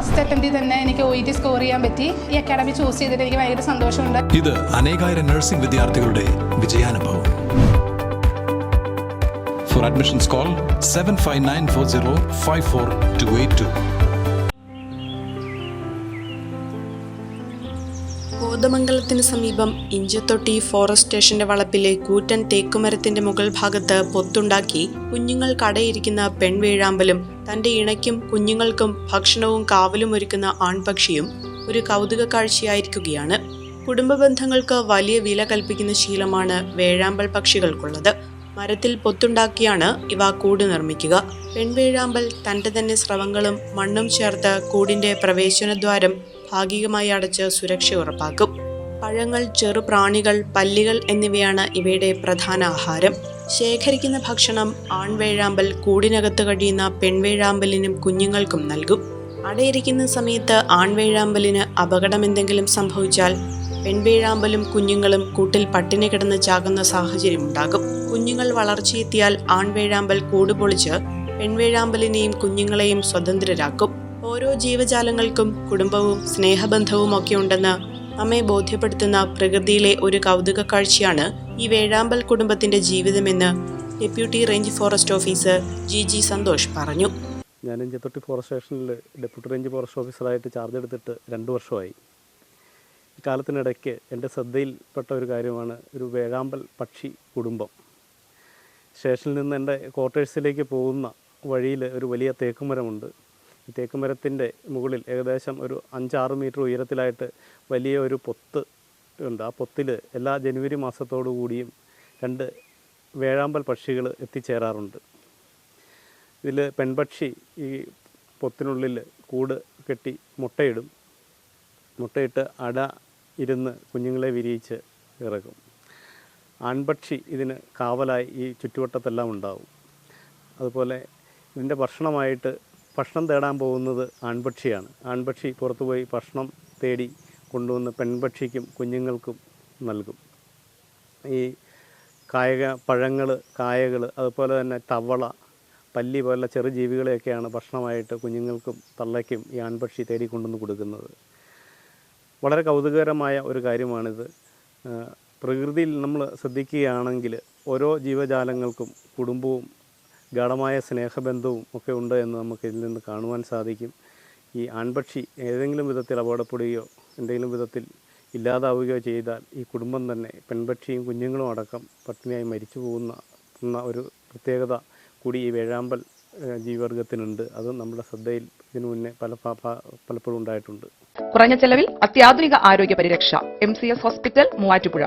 First അറ്റംപ്റ്റിൽ തന്നെ എനിക്ക് O T score ചെയ്യാൻ പറ്റി. ഈ അക്കാഡമി ചൂസ് ചെയ്തിട്ട് എനിക്ക് ഭയങ്കര സന്തോഷമുണ്ട്. ഇത് അനേകായിരം നഴ്സിംഗ് വിദ്യാർത്ഥികളുടെ വിജയാനുഭവം. For admissions call 7594054282. കോതമംഗലത്തിന് സമീപം ഇഞ്ചത്തൊട്ടി ഫോറസ്റ്റ് സ്റ്റേഷന്റെ വളപ്പിലെ കൂറ്റൻ തേക്കുമരത്തിന്റെ മുകൾ ഭാഗത്ത് പൊത്തുണ്ടാക്കി കുഞ്ഞുങ്ങൾ കടയിരിക്കുന്ന പെൺവേഴാമ്പലും തന്റെ ഇണയ്ക്കും കുഞ്ഞുങ്ങൾക്കും ഭക്ഷണവും കാവലും ഒരുക്കുന്ന ആൺപക്ഷിയും ഒരു കൗതുക കാഴ്ചയായിരിക്കുകയാണ്. കുടുംബ ബന്ധങ്ങൾക്ക് വലിയ വില കൽപ്പിക്കുന്ന ശീലമാണ് വേഴാമ്പൽ പക്ഷികൾക്കുള്ളത്. മരത്തിൽ പൊത്തുണ്ടാക്കിയാണ് ഇവ കൂട് നിർമ്മിക്കുക. പെൺവേഴാമ്പൽ തന്റെ തന്നെ സ്രവങ്ങളും മണ്ണും ചേർത്ത് കൂടിന്റെ പ്രവേശനദ്വാരം ഭാഗികമായി അടച്ച് സുരക്ഷ ഉറപ്പാക്കും. പഴങ്ങൾ ചെറുപ്രാണികൾ പല്ലികൾ എന്നിവയാണ് ഇവയുടെ പ്രധാന ആഹാരം. ശേഖരിക്കുന്ന ഭക്ഷണം ആൺവേഴാമ്പൽ കൂടിനകത്ത് കഴിയുന്ന പെൺവേഴാമ്പലിനും കുഞ്ഞുങ്ങൾക്കും നൽകും. അടയിരിക്കുന്ന സമയത്ത് ആൺവേഴാമ്പലിന് അപകടം എന്തെങ്കിലും സംഭവിച്ചാൽ പെൺവേഴാമ്പലും കുഞ്ഞുങ്ങളും കൂട്ടിൽ പട്ടിണി കിടന്ന് ചാകുന്ന സാഹചര്യം ഉണ്ടാകും. കുഞ്ഞുങ്ങൾ വളർച്ചയെത്തിയാൽ ആൺവേഴാമ്പൽ കൂടുപൊളിച്ച് പെൺവേഴാമ്പലിനെയും കുഞ്ഞുങ്ങളെയും സ്വതന്ത്രരാക്കും. ഓരോ ജീവജാലങ്ങൾക്കും കുടുംബവും സ്നേഹബന്ധവും ഒക്കെ ഉണ്ടെന്ന് നമ്മെ ബോധ്യപ്പെടുത്തുന്ന പ്രകൃതിയിലെ ഒരു കൗതുക കാഴ്ചയാണ് ഈ വേഴാമ്പൽ കുടുംബത്തിന്റെ ജീവിതമെന്ന് deputy range forest officer G G Santhosh പറഞ്ഞു. ഞാൻ ഇഞ്ചത്തൊട്ടി ഫോറസ്റ്റ് സ്റ്റേഷനിൽ ഡെപ്യൂട്ടി റേഞ്ച് ഫോറസ്റ്റ് ഓഫീസറായിട്ട് ചാർജ് എടുത്തിട്ട് രണ്ട് വർഷമായി. കാലത്തിനിടയ്ക്ക് എന്റെ ശ്രദ്ധയിൽപ്പെട്ട ഒരു കാര്യമാണ് ഒരു വേഴാമ്പൽ പക്ഷി കുടുംബം. സ്റ്റേഷനിൽ നിന്ന് എന്റെ ക്വാർട്ടേഴ്സിലേക്ക് പോകുന്ന വഴിയിൽ ഒരു വലിയ തേക്കുമരമുണ്ട്. ഈ തേക്കുമരത്തിന്റെ മുകളിൽ ഏകദേശം ഒരു അഞ്ചാറ് മീറ്റർ ഉയരത്തിലായിട്ട് വലിയ ഒരു പൊത്ത് ഉണ്ട്. ആ പൊത്തിൽ എല്ലാ ജനുവരി മാസത്തോടു കൂടിയും രണ്ട് വേഴാമ്പൽ പക്ഷികൾ എത്തിച്ചേരാറുണ്ട്. ഇതിൽ പെൺപക്ഷി ഈ പൊത്തിനുള്ളിൽ കൂട് കെട്ടി മുട്ടയിടും. മുട്ടയിട്ട് അട ഇരുന്ന് കുഞ്ഞുങ്ങളെ വിരിയിച്ച് ഇറക്കും. ആൺപക്ഷി ഇതിന് കാവലായി ഈ ചുറ്റുവട്ടത്തെല്ലാം ഉണ്ടാവും. അതുപോലെ ഇതിന്റെ ഭക്ഷണമായിട്ട് ഭക്ഷണം തേടാൻ പോകുന്നത് ആൺപക്ഷിയാണ്. ആൺപക്ഷി പുറത്തു പോയി ഭക്ഷണം തേടി കൊണ്ടുവന്ന് പെൺപക്ഷിക്കും കുഞ്ഞുങ്ങൾക്കും നൽകും. ഈ കായക പഴങ്ങൾ കായകൾ അതുപോലെ തന്നെ തവള പല്ലി പോലുള്ള ചെറു ജീവികളെയൊക്കെയാണ് ഭക്ഷണമായിട്ട് കുഞ്ഞുങ്ങൾക്കും തള്ളയ്ക്കും ഈ ആൺപക്ഷി തേടിക്കൊണ്ടുവന്ന് കൊടുക്കുന്നത്. വളരെ കൗതുകകരമായ ഒരു കാര്യമാണിത്. പ്രകൃതിയിൽ നമ്മൾ ശ്രദ്ധിക്കുകയാണെങ്കിൽ ഓരോ ജീവജാലങ്ങൾക്കും കുടുംബവും ഗാഠമായ സ്നേഹബന്ധവും ഒക്കെ ഉണ്ട് എന്ന് നമുക്ക് ഇതിൽ നിന്ന് കാണുവാൻ സാധിക്കും. ഈ ആൺപക്ഷി ഏതെങ്കിലും വിധത്തിൽ അപകടപ്പെടുകയോ എന്തെങ്കിലും വിധത്തിൽ ഇല്ലാതാവുകയോ ചെയ്താൽ ഈ കുടുംബം തന്നെ പെൺപക്ഷിയും കുഞ്ഞുങ്ങളും അടക്കം പട്ടിണിയായി മരിച്ചു പോകുന്ന ഒരു പ്രത്യേകത കൂടി ഈ വേഴാമ്പൽ ജീവിവർഗത്തിനുണ്ട് അത് നമ്മുടെ ശ്രദ്ധയിൽ ഇതിനു മുന്നേ പല പലപ്പോഴും ഉണ്ടായിട്ടുണ്ട്. കുറഞ്ഞ ചെലവിൽ അത്യാധുനിക ആരോഗ്യ പരിരക്ഷ. M C S hospital Muvattupuzha.